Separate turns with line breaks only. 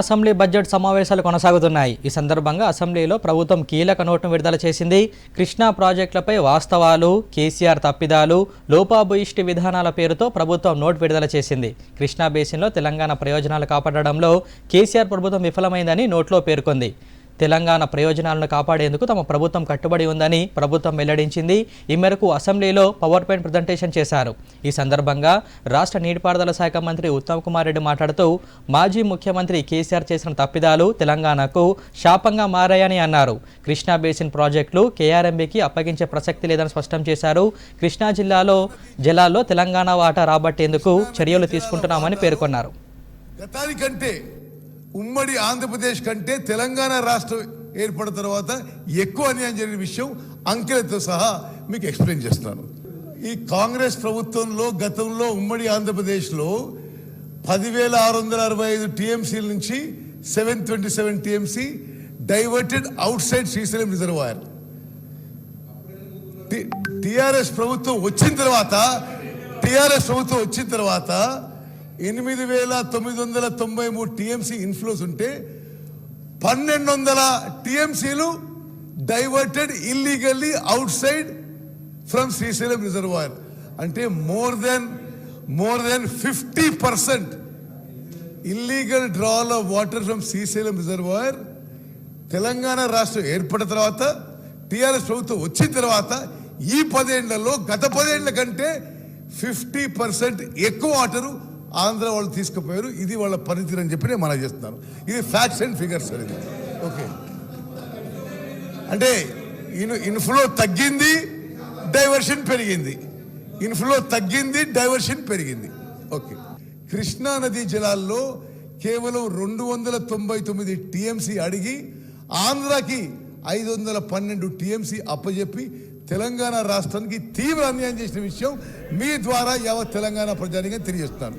Assembly budget సమావేశాలు కొనసాగుతున్నాయి. ఈ సందర్భంగా అసెంబ్లీలో ప్రభుత్వం కీలక నోటును విడుదల చేసింది. కృష్ణా ప్రాజెక్టులపై వాస్తవాలు కేసీఆర్ తప్పిదాలు లోపాభూయిష్టి విధానాల పేరుతో ప్రభుత్వం నోట్ విడుదల చేసింది. కృష్ణా బేసిన్లో తెలంగాణ ప్రయోజనాలు కాపాడడంలో కేసీఆర్ ప్రభుత్వం విఫలమైందని నోట్లో పేర్కొంది. తెలంగాణ ప్రయోజనాలను కాపాడేందుకు తమ ప్రభుత్వం కట్టుబడి ఉందని ప్రభుత్వం వెల్లడించింది. ఈ మేరకు అసెంబ్లీలో పవర్ పాయింట్ ప్రజెంటేషన్ చేశారు. ఈ సందర్భంగా రాష్ట్ర నీటిపారుదల శాఖ మంత్రి ఉత్తమ్ కుమార్ రెడ్డి మాట్లాడుతూ మాజీ ముఖ్యమంత్రి కేసీఆర్ చేసిన తప్పిదాలు తెలంగాణకు శాపంగా మారాయని అన్నారు. కృష్ణా బేసిన్ ప్రాజెక్టులు కేఆర్ఎంబీకి అప్పగించే ప్రసక్తి లేదని స్పష్టం చేశారు. కృష్ణా జిల్లాలో జలాల్లో తెలంగాణ వాటా రాబట్టేందుకు చర్యలు తీసుకుంటున్నామని పేర్కొన్నారు.
గతానికంటే ఉమ్మడి ఆంధ్రప్రదేశ్ కంటే తెలంగాణ రాష్ట్రం ఏర్పడిన తర్వాత ఎక్కువ అన్యాయం జరిగిన విషయం అంకెలతో సహా మీకు ఎక్స్ప్లెయిన్ చేస్తున్నాను. ఈ కాంగ్రెస్ ప్రభుత్వంలో గతంలో ఉమ్మడి ఆంధ్రప్రదేశ్లో పదివేల ఆరు వందల అరవై ఐదు టీఎంసీల నుంచి seven twenty seven TMC diverted outside Srisailam reservoir. TRS ప్రభుత్వం వచ్చిన తర్వాత టిఆర్ఎస్ ప్రభుత్వం వచ్చిన తర్వాత ఎనిమిది వేల తొమ్మిది వందల తొంభై మూడు టీఎంసీ ఇన్ఫ్లోస్ ఉంటే పన్నెండు వందల టీఎంసీలు diverted illegally outside from Srisailam reservoir. అంటే more than more than fifty percent illegal drawal of water from Srisailam reservoir Telangana రాష్ట్రం ఏర్పడిన తర్వాత టీఆర్ఎస్ ప్రభుత్వం వచ్చిన తర్వాత ఈ పదేళ్ళలో గత పదేళ్ళ కంటే ఫిఫ్టీ పర్సెంట్ ఎక్కువ వాటరు ఆంధ్ర వాళ్ళు తీసుకుపోయారు ఇది వాళ్ళ పనితీరు అని చెప్పి నేను మనం చేస్తున్నాను. ఇది ఫ్యాక్ట్స్ అండ్ ఫిగర్స్ ఇది. ఓకే అంటే ఇన్ ఇన్ఫ్లో తగ్గింది డైవర్షన్ పెరిగింది. ఇన్ఫ్లో తగ్గింది డైవర్షన్ పెరిగింది. ఓకే కృష్ణా నదీ జలాల్లో కేవలం రెండు వందల తొంభై తొమ్మిది టీఎంసీ అడిగి ఆంధ్రాకి ఐదు వందల పన్నెండు టీఎంసీ అప్పజెప్పి తెలంగాణ రాష్ట్రానికి తీవ్ర అన్యాయం చేసిన విషయం మీ ద్వారా యావత్ తెలంగాణ ప్రజానికి తెలియజేస్తాను